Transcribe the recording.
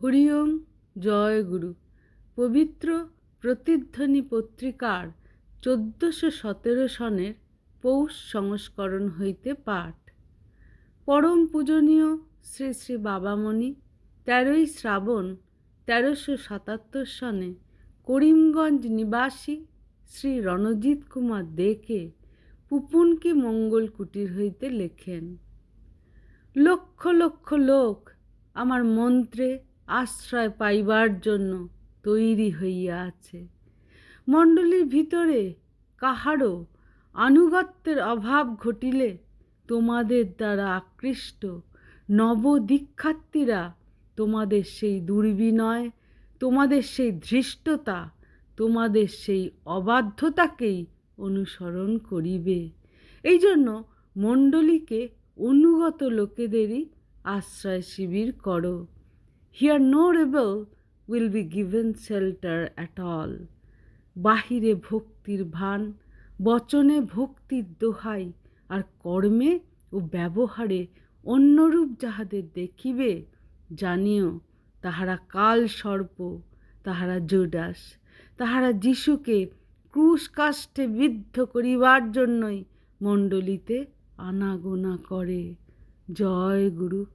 হরিওম জয় গুরু। পবিত্র প্রতিধ্বনি পত্রিকার চোদ্দশো সতেরো সনের পৌষ সংস্করণ হইতে পাঠ। পরম পূজনীয় শ্রী শ্রী বাবামণি তেরোই শ্রাবণ তেরোশো সাতাত্তর সনে করিমগঞ্জ নিবাসী শ্রী রণজিৎ কুমার দেকে পুপুনকি মঙ্গল কুটির হইতে লেখেন, লক্ষ লক্ষ লোক আমার মন্ত্রে আশ্রয় পাইবার জন্য তৈরি হইয়া আছে। মণ্ডলীর ভিতরে কাহারও আনুগত্যের অভাব ঘটিলে তোমাদের দ্বারা আকৃষ্ট নবদীক্ষার্থীরা তোমাদের সেই দুর্বিনয়, তোমাদের সেই ধৃষ্টতা, তোমাদের সেই অবাধ্যতাকেই অনুসরণ করিবে। এই জন্য মণ্ডলীকে অনুগত লোকেদেরই আশ্রয় শিবির করো। Here no rebel will be given shelter at all বাহিরে ভক্তির ভান, বচনে ভক্তির দোহাই, আর কর্মে ও ব্যবহারে অন্যরূপ যাহাদের দেখিবে, জানিও তাহারা কাল সর্প, তাহারা জুডাস, তাহারা যিশুকে ক্রুশ কাষ্ঠে বিদ্ধ করিবার জন্যই মণ্ডলীতে আনাগোনা করে। জয় গুরু।